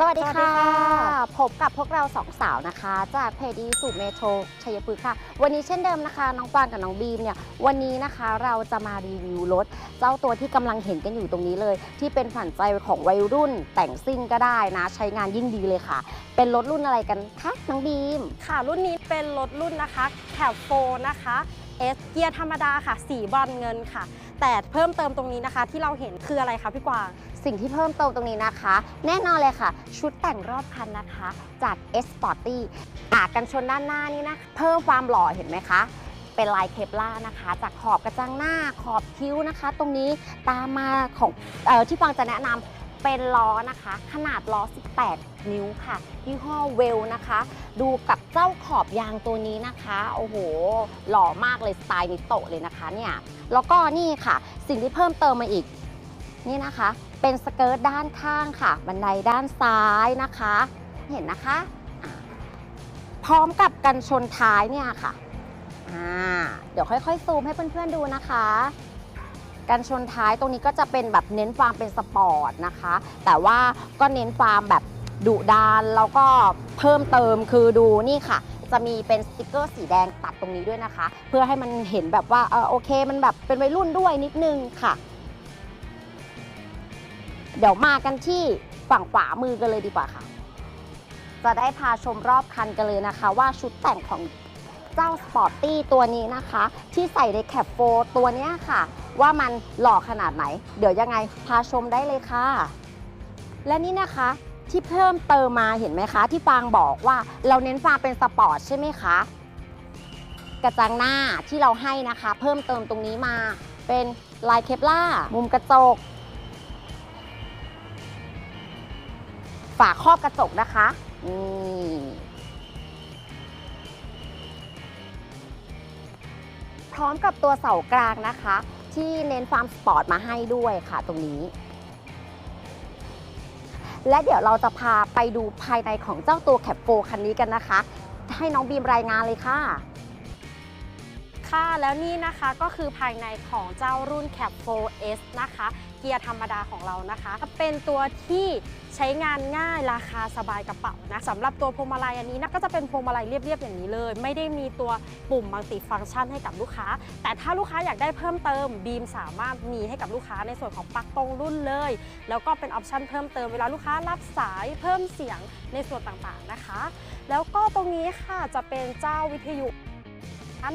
สวัสดีสวัสดีค่ะค่ะ พบกับพวกเราสองสาวนะคะ จากเพจดีสูเมโทรชัยพฤกษ์ค่ะ วันนี้เช่นเดิมนะคะ น้องปานกับน้องบีมเนี่ย วันนี้นะคะเราจะมารีวิวรถ เจ้าตัวที่กำลังเห็นกันอยู่ตรงนี้เลย ที่เป็นฝันใจของวัยรุ่นแต่งซิ่งก็ได้นะ ใช้งานยิ่งดีเลยค่ะ เป็นรถรุ่นอะไรกันคะน้องบีม ค่ะ รุ่นนี้เป็นรถรุ่นนะคะแคปโฟนะคะเอสเกียร์ธรรมดาค่ะ สีบอลเงินค่ะ แต่เพิ่มเติมตรงนี้นะคะ ที่เราเห็นคืออะไรคะพี่กวาง สิ่งที่เพิ่มเติมตรงนี้นะคะ แน่นอนเลยค่ะ ชุดแต่งรอบคันนะคะ จาก S Sporty อากันชนด้านหน้านี่นะ เพิ่มความหล่อเห็นไหมคะเป็นลายเคปล่านะคะ จากขอบกระจังหน้าขอบคิ้วนะคะ ตรงนี้ตามมาของออที่ฟังจะแนะนำเป็นล้อนะคะ ขนาดล้อ 18 นิ้วค่ะยี่ห้อเวลนะคะ ดูกับเจ้าขอบยางตัวนี้นะคะ โอ้โห หล่อมากเลยสไตล์นิโตะเลยนะคะเนี่ยแล้วก็นี่ค่ะ สิ่งที่เพิ่มเติมมาอีก นี่นะคะ เป็นสเกิร์ตด้านข้างค่ะ บันไดด้านซ้ายนะคะ เห็นนะคะ พร้อมกับกันชนท้ายเนี่ยค่ะ เดี๋ยวค่อยๆซูมให้เพื่อนๆดูนะคะกันชนท้ายตรงนี้ก็จะเป็นแบบเน้นความเป็นสปอร์ตนะคะ แต่ว่าก็เน้นความแบบดุดานแล้วก็เพิ่มเติมคือดูนี่ค่ะ จะมีเป็นสติกเกอร์สีแดงตัดตรงนี้ด้วยนะคะ เพื่อให้มันเห็นแบบว่าเออโอเค มันแบบเป็นวัยรุ่นด้วยนิดนึงค่ะ เดี๋ยวมากันที่ฝั่งขวามือกันเลยดีกว่าค่ะ จะได้พาชมรอบคันกันเลยนะคะ ว่าชุดแต่งของเจ้าสปอร์ตตี้ตัวนี้นะคะ ที่ใส่ในแคปโฟตัวนี้ค่ะ ว่ามันหล่อขนาดไหน เดี๋ยวยังไงพาชมได้เลยค่ะ และนี่นะคะที่เพิ่มเติมมาเห็นไหมคะ ที่ฟางบอกว่าเราเน้นความเป็นสปอร์ตใช่ไหมคะกระจังหน้าที่เราให้นะคะ เพิ่มเติมตรงนี้มาเป็นลายเคปล่ามุมกระจก ฝาครอบกระจกนะคะนี่พร้อมกับตัวเสากลางนะคะ ที่เน้นความสปอร์ตมาให้ด้วยค่ะตรงนี้ และเดี๋ยวเราจะพาไปดูภายในของเจ้าตัวแคปโฟคันนี้กันนะคะ ให้น้องบีมรายงานเลยค่ะค่ะแล้วนี่นะคะก็คือภายในของเจ้ารุ่น Cap 4S นะคะ เกียร์ธรรมดาของเรานะคะเป็นตัวที่ใช้งานง่ายราคาสบายกระเป๋านะสำหรับตัวพวงมาลัยอันนี้นะก็จะเป็นพวงมาลัยเรียบๆอย่างนี้เลย ไม่ได้มีตัวปุ่มมัลติฟังก์ชันให้กับลูกค้า แต่ถ้าลูกค้าอยากได้เพิ่มเติมบีมสามารถมีให้กับลูกค้าในส่วนของปลั๊กตรงรุ่นเลย แล้วก็เป็นออปชันเพิ่มเติมเวลาลูกค้ารับสายเพิ่มเสียงในส่วนต่างๆนะคะ แล้วก็ตรงนี้ค่ะจะเป็นเจ้าวิทยุ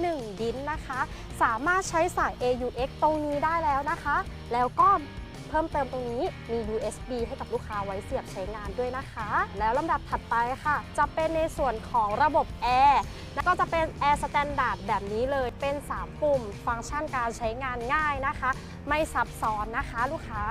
หนึ่งดินนะคะ สามารถใช้สาย AUX ตรงนี้ได้แล้วนะคะ แล้วก็เพิ่มเติมตรงนี้มี USB ให้กับลูกค้าไว้เสียบใช้งานด้วยนะคะ แล้วลำดับถัดไปค่ะ จะเป็นในส่วนของระบบแอร์แล้วก็จะเป็น Air Standard แบบนี้เลยเป็น 3 ปุ่ม ฟังก์ชันการใช้งานง่ายนะคะ ไม่ซับซ้อนนะคะ ลูกค้า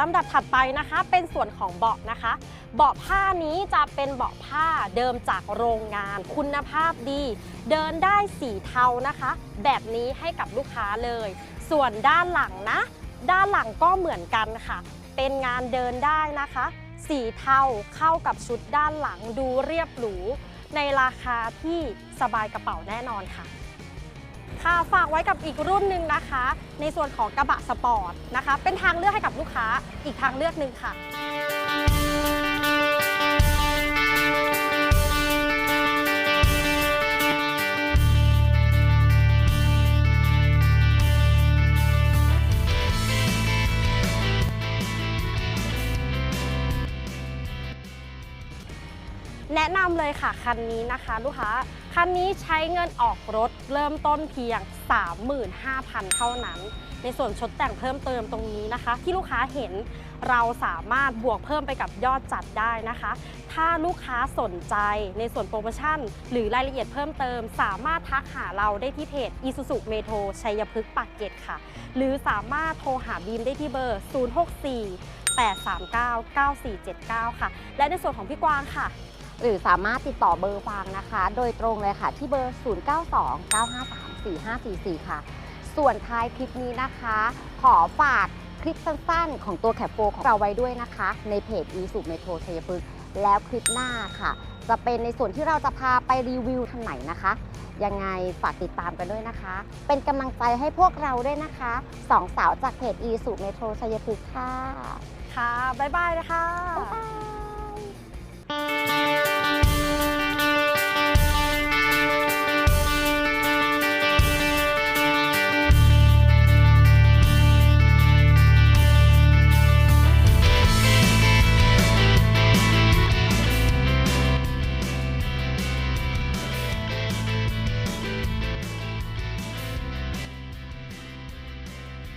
ลำดับถัดไปนะคะเป็นส่วนของเบาะนะคะ เบาะผ้านี้จะเป็นเบาะผ้าเดิมจากโรงงาน คุณภาพดี เดินได้สีเทานะคะ แบบนี้ให้กับลูกค้าเลย ส่วนด้านหลังนะ ด้านหลังก็เหมือนกันค่ะ เป็นงานเดินได้นะคะ สีเทาเข้ากับชุดด้านหลังดูเรียบหรูในราคาที่สบายกระเป๋าแน่นอนค่ะ ค่ะฝากไว้กับอีกรุ่นหนึ่งนะคะ ในส่วนของกระบะสปอร์ตนะคะ เป็นทางเลือกให้กับลูกค้าอีกทางเลือกหนึ่งค่ะำเลยค่ะคันนี้นะคะลูกค้า คันนี้ใช้เงินออกรถเริ่มต้นเพียง 35,000 เท่านั้น ในส่วนชดแต่งเพิ่มเติมตรงนี้นะคะ ที่ลูกค้าเห็นเราสามารถบวกเพิ่มไปกับยอดจัดได้นะคะ ถ้าลูกค้าสนใจในส่วนโปรโมชั่น หรือรายละเอียดเพิ่มเติม สามารถทักหาเราได้ที่เพจ Isuzu Metro ชัยพฤกษ์ปากเกร็ดค่ะ หรือสามารถโทรหาบีมได้ที่เบอร์ 064 839 9479 ค่ะ และในส่วนของพี่กวางค่ะ หรือสามารถติดต่อเบอร์ฟางนะคะ โดยตรงเลยค่ะที่เบอร์ 0929534544 ค่ะ ส่วนท้ายคลิปนี้นะคะ ขอฝากคลิปสั้นๆ ของตัวแคปโฟของเราไว้ด้วยนะคะ ในเพจ e s u Metro ชัยพฤกษ์แล้วคลิปหน้าค่ะ จะเป็นในส่วนที่เราจะพาไปรีวิวทันไหนนะคะ ยังไงฝากติดตามกันด้วยนะคะ เป็นกำลังใจให้พวกเราด้วยนะคะสองสาวจากเพจอีสุเมโทรชัยพฤกษ์ค่ะ ค่ะ บ๊ายบายนะคะ บ๊ายบาย